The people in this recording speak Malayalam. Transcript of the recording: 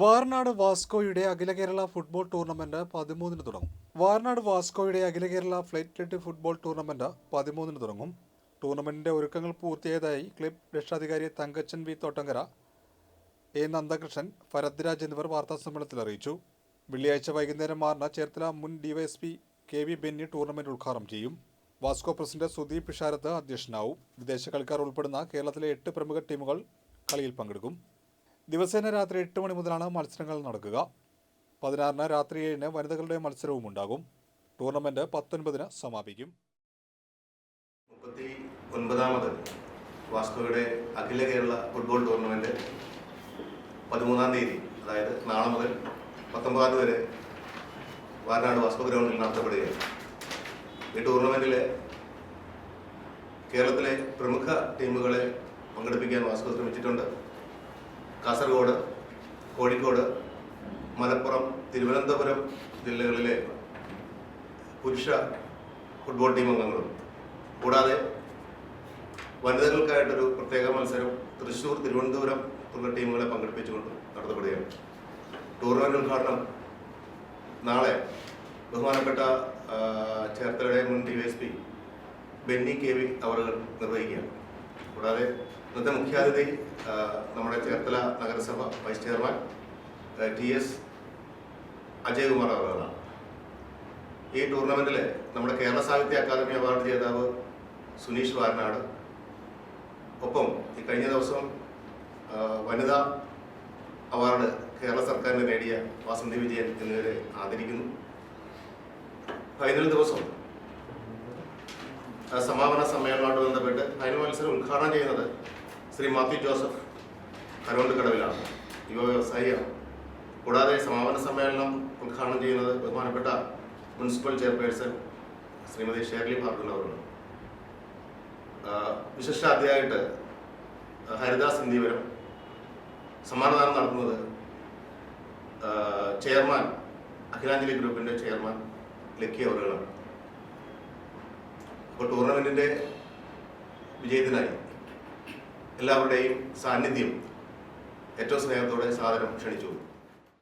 വാർനാട് വാസ്കോയുടെ അഖില കേരള ഫുട്ബോൾ ടൂർണമെന്റ് പതിമൂന്നിന് തുടങ്ങും. വാർനാട് വാസ്കോയുടെ അഖില കേരള ഫ്ലൈറ്റ് ഫുട്ബോൾ ടൂർണമെന്റ് പതിമൂന്നിന് തുടങ്ങും. ടൂർണമെന്റിന്റെ ഒരുക്കങ്ങൾ പൂർത്തിയായതായി ക്ലബ് രക്ഷാധികാരി തങ്കച്ചൻ വി തോട്ടങ്കര എ നന്ദകൃഷ്ണൻ ഫരദ്രാജ് എന്നിവർ എന്നിവർ വാർത്താസമ്മേളനത്തിൽ അറിയിച്ചു. വെള്ളിയാഴ്ച വൈകുന്നേരം ആറിന് ചേർത്തല മുൻ DYSP K V Benny tournament ഉദ്ഘാടനം ചെയ്യും. വാസ്കോ പ്രസിഡന്റ് സുദീപ് പിഷാരത്ത് അധ്യക്ഷനാവും. വിദേശ കളിക്കാർ ഉൾപ്പെടുന്ന കേരളത്തിലെ എട്ട് പ്രമുഖ ടീമുകൾ കളിയിൽ പങ്കെടുക്കും. ദിവസേന രാത്രി എട്ട് മണി മുതലാണ് മത്സരങ്ങൾ നടക്കുക. പതിനാറിന് രാത്രി ഏഴിന് വനിതകളുടെ മത്സരവും ഉണ്ടാകും. ടൂർണമെന്റ് പത്തൊൻപതിന് സമാപിക്കും. മുപ്പത്തി ഒൻപതാമത് വാസ്കോയുടെ അഖില കേരള ഫുട്ബോൾ ടൂർണമെന്റ് പതിമൂന്നാം തീയതി അതായത് നാളെ മുതൽ പത്തൊമ്പതാം വരെ വാരനാട് വാസ്കോ ഗ്രൗണ്ടിൽ നടത്തപ്പെടുകയാണ്. ഈ ടൂർണമെന്റിലെ കേരളത്തിലെ പ്രമുഖ ടീമുകളെ പങ്കെടുപ്പിക്കാൻ വാസ്കോ ശ്രമിച്ചിട്ടുണ്ട്. കാസർഗോഡ് കോഴിക്കോട് മലപ്പുറം തിരുവനന്തപുരം ജില്ലകളിലെ പുരുഷ ഫുട്ബോൾ ടീം അംഗങ്ങളും കൂടാതെ വനിതകൾക്കായിട്ടൊരു പ്രത്യേക മത്സരം തൃശ്ശൂർ തിരുവനന്തപുരം തുടങ്ങിയ ടീമുകളെ പങ്കെടുപ്പിച്ചുകൊണ്ട് നടത്തപ്പെടുകയാണ്. ടൂർണമെന്റ് ഉദ്ഘാടനം നാളെ ബഹുമാനപ്പെട്ട ചേർത്തലയുടെ മുൻ D Y S P Benny K V അവർ നിർവഹിക്കുകയാണ്. കൂടാതെ ഇന്നത്തെ മുഖ്യാതിഥി നമ്മുടെ ചേർത്തല നഗരസഭ vice chairman T S Ajaykumar അവരാണ്. ഈ ടൂർണമെന്റിൽ നമ്മുടെ കേരള സാഹിത്യ അക്കാദമി അവാർഡ് ജേതാവ് സുനീഷ് വാരനാട്. ഒപ്പം ഈ കഴിഞ്ഞ ദിവസം വനിതാ അവാർഡ് കേരള സർക്കാരിന് നേടിയ വാസന്തി വിജയൻ എന്നിവരെ ആദരിക്കുന്നു. ഫൈനൽ ദിവസം സമാപന സമ്മേളനവുമായിട്ട് ബന്ധപ്പെട്ട് ഫൈനൽ മത്സരം ഉദ്ഘാടനം ചെയ്യുന്നത് ശ്രീ മാത്യു ജോസഫ് കരോണ്ട് കടവിലാണ് യുവ വ്യവസായിയാണ്. കൂടാതെ സമാപന സമ്മേളനം ഉദ്ഘാടനം ചെയ്യുന്നത് ബഹുമാനപ്പെട്ട municipal chairperson Shrimati Shirley Bhargavan അവരാണ്. വിശിഷ്ടാധ്യായിട്ട് ഹരിദാസ് ഇന്ത്യവരം സമ്മാനദാനം നടത്തുന്നത് ചെയർമാൻ അഖിലാഞ്ജലി ഗ്രൂപ്പിന്റെ ചെയർമാൻ ലക്കി അവറുകളാണ് അപ്പോൾ ടൂർണമെന്റിന്റെ വിജയത്തിനായി എല്ലാവരുടെയും സാന്നിധ്യം ഏറ്റവും സ്നേഹത്തോടെ സാദരം ക്ഷണിച്ചു.